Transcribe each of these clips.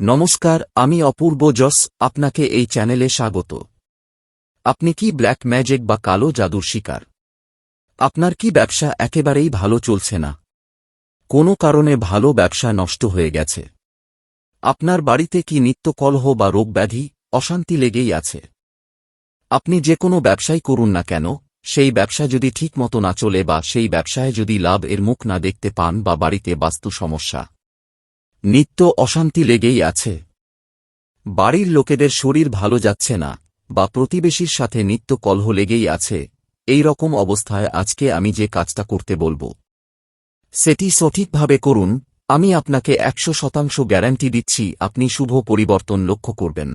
নমস্কার, আমি অপূর্ব যশ আপনাকে এই চ্যানেলে স্বাগত। আপনি কি ব্ল্যাক ম্যাজিক বা কালো জাদুর শিকার? আপনার কি ব্যবসা একেবারেই ভালো চলছে না? কোনো কারণে ভালো ব্যবসা নষ্ট হয়ে গেছে। আপনার বাড়িতে কি নিত্য কলহ বা রোগব্যাধি অশান্তি লেগেই আছে? আপনি যে কোনো ব্যবসাই করুন না কেন, সেই ব্যবসা যদি ঠিকমতো না চলে বা সেই ব্যবসায় যদি লাভ এর মুখ না দেখতে পান বা বাড়িতে বাস্তু সমস্যা নিত্য অশান্তি লেগেই আছে। বাড়ির লোকেদের শরীর ভালো যাচ্ছে না, বা প্রতিবেশীর সাথে নিত্য কলহ লেগেই আছে। এই রকম অবস্থায় আজকে আমি যে কাজটা করতে বলব। সেটি সঠিকভাবে করুন, আমি আপনাকে একশো শতাংশ গ্যারান্টি দিচ্ছি, আপনি শুভ পরিবর্তন লক্ষ্য করবেন।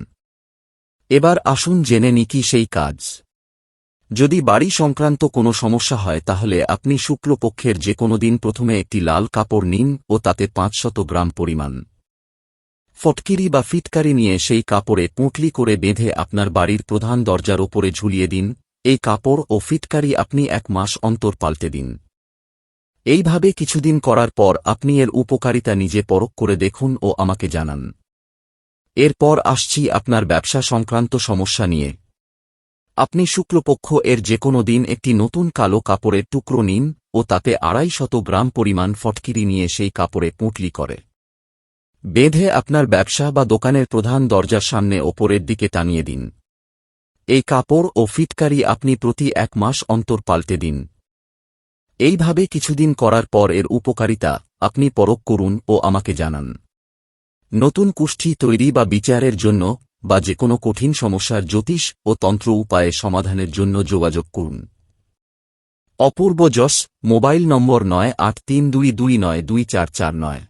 এবার আসুন জেনে নি কি সেই কাজ। যদি বাড়ি সংক্রান্ত কোনো সমস্যা হয় তাহলে আপনি শুক্লপক্ষের যে কোনো দিন প্রথমে একটি লাল কাপড় নিন ও তাতে পাঁচশত গ্রাম পরিমাণ ফটকিরি বা ফিটকারি নিয়ে সেই কাপড়ে পুঁটলি করে বেঁধে আপনার বাড়ির প্রধান দরজার ওপরে ঝুলিয়ে দিন। এই কাপড় ও ফিটকারি আপনি এক মাস অন্তর পাল্টে দিন। এইভাবে কিছুদিন করার পর আপনি এর উপকারিতা নিজে পরখ করে দেখুন ও আমাকে জানান। এরপর আসছি আপনার ব্যবসা সংক্রান্ত সমস্যা নিয়ে। আপনি শুক্লপক্ষ এর যে কোনো দিন একটি নতুন কালো কাপড়ের টুকরো নিন ও তাতে আড়াই শত গ্রাম পরিমাণ ফটকিরি নিয়ে সেই কাপড়ে পুঁটলি করে। বেঁধে আপনার ব্যবসা বা দোকানের প্রধান দরজার সামনে ওপরের দিকে টানিয়ে দিন। এই কাপড় ও ফিটকারি আপনি প্রতি এক মাস অন্তর পাল্টে দিন। এইভাবে কিছুদিন করার পর এর উপকারিতা আপনি পরখ করুন ও আমাকে জানান। নতুন কুষ্ঠি তৈরি বা বিচারের জন্য বা যে কোনো কঠিন সমস্যার জ্যোতিষ ও তন্ত্র উপায়ে সমাধানের জন্য যোগাযোগ করুন। অপূর্ব যশ মোবাইল নম্বর নয় আট তিন দুই দুই নয় দুই চার চার নয়।